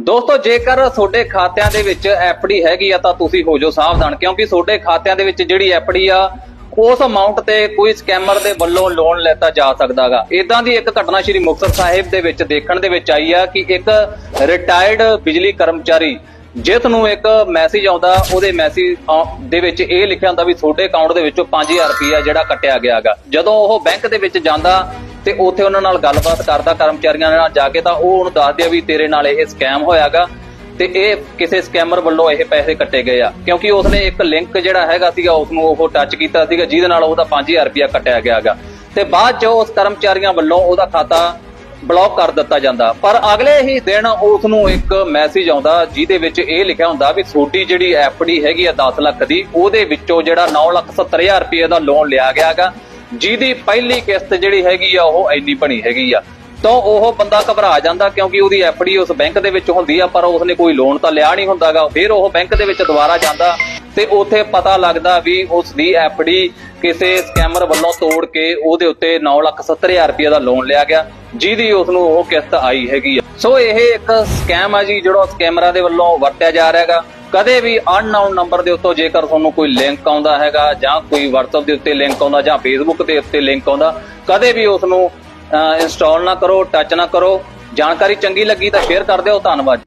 ਦੋਸਤੋ, ਜੇਕਰ ਤੁਹਾਡੇ ਖਾਤਿਆਂ ਦੇ ਵਿੱਚ ਐਫਡੀ ਹੈਗੀ ਆ, ਤਾਂ ਤੁਸੀਂ ਹੋ ਜਾਓ ਸਾਵਧਾਨ, ਕਿਉਂਕਿ ਤੁਹਾਡੇ ਖਾਤਿਆਂ ਦੇ ਵਿੱਚ ਜਿਹੜੀ ਐਫਡੀ ਆ, ਉਸ ਅਮਾਉਂਟ ਤੇ ਕੋਈ ਸਕੈਮਰ ਦੇ ਵੱਲੋਂ ਲੋਨ ਲੈਤਾ ਜਾ ਸਕਦਾਗਾ। ਇਦਾਂ ਦੀ ਇੱਕ ਘਟਨਾ ਸ਼੍ਰੀ ਮੁਕਤਸਰ ਸਾਹਿਬ ਦੇ ਵਿੱਚ ਦੇਖਣ ਦੇ ਵਿੱਚ ਆਈ ਆ ਕਿ ਇੱਕ ਰਿਟਾਇਰਡ ਬਿਜਲੀ ਕਰਮਚਾਰੀ, ਜਿਸ ਨੂੰ ਇੱਕ ਮੈਸੇਜ ਆਉਂਦਾ, ਉਹਦੇ ਮੈਸੇਜ ਦੇ ਵਿੱਚ ਇਹ ਲਿਖਿਆ ਹੁੰਦਾ ਵੀ ਤੁਹਾਡੇ ਅਕਾਊਂਟ ਦੇ ਵਿੱਚੋਂ 5000 ਰੁਪਇਆ ਜਿਹੜਾ ਕੱਟਿਆ ਗਿਆਗਾ। ਜਦੋਂ ਉਹ ਬੈਂਕ ਦੇ ਵਿੱਚ ਜਾਂਦਾ ਤੇ ਉੱਥੇ ਉਹਨਾਂ ਨਾਲ ਗੱਲਬਾਤ ਕਰਦਾ, ਕਰਮਚਾਰੀਆਂ ਨਾਲ ਜਾ ਕੇ ਤਾਂ ਉਹ ਉਹਨੂੰ ਦੱਸਦੇ ਆ ਵੀ ਤੇਰੇ ਨਾਲ ਇਹ ਸਕੈਮ ਹੋਇਆਗਾ ਤੇ ਇਹ ਕਿਸੇ ਸਕੈਮਰ ਵੱਲੋਂ ਇਹ ਪੈਸੇ ਕੱਟੇ ਗਏ ਆ। ਕਿਉਂਕਿ ਉਸਨੇ ਇੱਕ ਲਿੰਕ ਜਿਹੜਾ ਹੈਗਾ ਸੀਗਾ ਉਸ ਨੂੰ ਉਹ ਟੱਚ ਕੀਤਾ ਸੀਗਾ, ਜਿਹਦੇ ਨਾਲ ਉਹਦਾ 5000 ਰੁਪਇਆ ਕੱਟਿਆ ਗਿਆਗਾ ਤੇ ਬਾਅਦ ਚ ਉਸ ਕਰਮਚਾਰੀਆਂ ਵੱਲੋਂ ਉਹਦਾ ਖਾਤਾ ਬਲੌਕ ਕਰ ਦਿੱਤਾ ਜਾਂਦਾ। ਪਰ ਅਗਲੇ ਹੀ ਦਿਨ ਉਸ ਨੂੰ ਇੱਕ ਮੈਸੇਜ ਆਉਂਦਾ, ਜਿਹਦੇ ਵਿੱਚ ਇਹ ਲਿਖਿਆ ਹੁੰਦਾ ਵੀ ਤੁਹਾਡੀ ਜਿਹੜੀ ਐਫਡੀ ਹੈਗੀ ਆ 10 ਲੱਖ ਦੀ, ਉਹਦੇ ਵਿੱਚੋਂ ਜਿਹੜਾ 970000 ਰੁਪਏ ਦਾ ਲੋਨ ਲਿਆ ਗਿਆਗਾ ਜਿਹਦੀ ਪਹਿਲੀ ਕਿਸ਼ਤ ਜਿਹੜੀ ਹੈਗੀ ਆ, ਉਹ ਇੰਨੀ ਬਣੀ ਹੈਗੀ ਆ। ਤਾਂ ਉਹ ਬੰਦਾ ਘਬਰਾ ਜਾਂਦਾ ਕਿਉਂਕਿ ਉਹਦੀ ਐਫਡੀ ਉਸ ਬੈਂਕ ਦੇ ਵਿੱਚ ਹੁੰਦੀ ਆ, ਪਰ ਉਸਨੇ ਕੋਈ ਲੋਨ ਤਾਂ ਲਿਆ ਨਹੀਂ ਹੁੰਦਾਗਾ। ਫਿਰ ਉਹ ਬੈਂਕ ਦੇ ਵਿੱਚ ਦੁਬਾਰਾ ਜਾਂਦਾ ਤੇ ਉੱਥੇ ਪਤਾ ਲੱਗਦਾ ਵੀ ਉਸ ਦੀ ਐਫਡੀ ਕਿਸੇ ਸਕੈਮਰ ਵੱਲੋਂ ਤੋੜ ਕੇ ਉਹਦੇ ਉੱਤੇ 970000 ਰੁਪਏ ਦਾ ਲੋਨ ਲਿਆ ਗਿਆ, ਜਿਹਦੀ ਉਸ ਨੂੰ ਉਹ ਕਿਸ਼ਤ ਆਈ ਹੈਗੀ ਆ। ਸੋ ਇਹ ਇੱਕ ਸਕੈਮ ਆ ਜੀ, ਜਿਹੜਾ ਸਕੈਮਰਾਂ ਦੇ ਵੱਲੋਂ ਵਰਤਿਆ ਜਾ ਰਿਹਾ ਹੈਗਾ ਕਦੇ ਵੀ ਅਨਨਾਊਨ ਨੰਬਰ ਦੇ ਉੱਤੋਂ ਜੇਕਰ ਤੁਹਾਨੂੰ ਕੋਈ ਲਿੰਕ ਆਉਂਦਾ ਹੈਗਾ ਜਾਂ ਕੋਈ WhatsApp ਦੇ ਉੱਤੇ ਲਿੰਕ ਆਉਂਦਾ ਜਾਂ Facebook ਦੇ ਉੱਤੇ ਲਿੰਕ ਆਉਂਦਾ, ਕਦੇ ਵੀ ਉਸ ਨੂੰ ਇੰਸਟਾਲ ਨਾ ਕਰੋ ਟੱਚ ਨਾ ਕਰੋ। ਜਾਣਕਾਰੀ ਚੰਗੀ ਲੱਗੀ ਤਾਂ ਸ਼ੇਅਰ ਕਰ ਦਿਓ। ਧੰਨਵਾਦ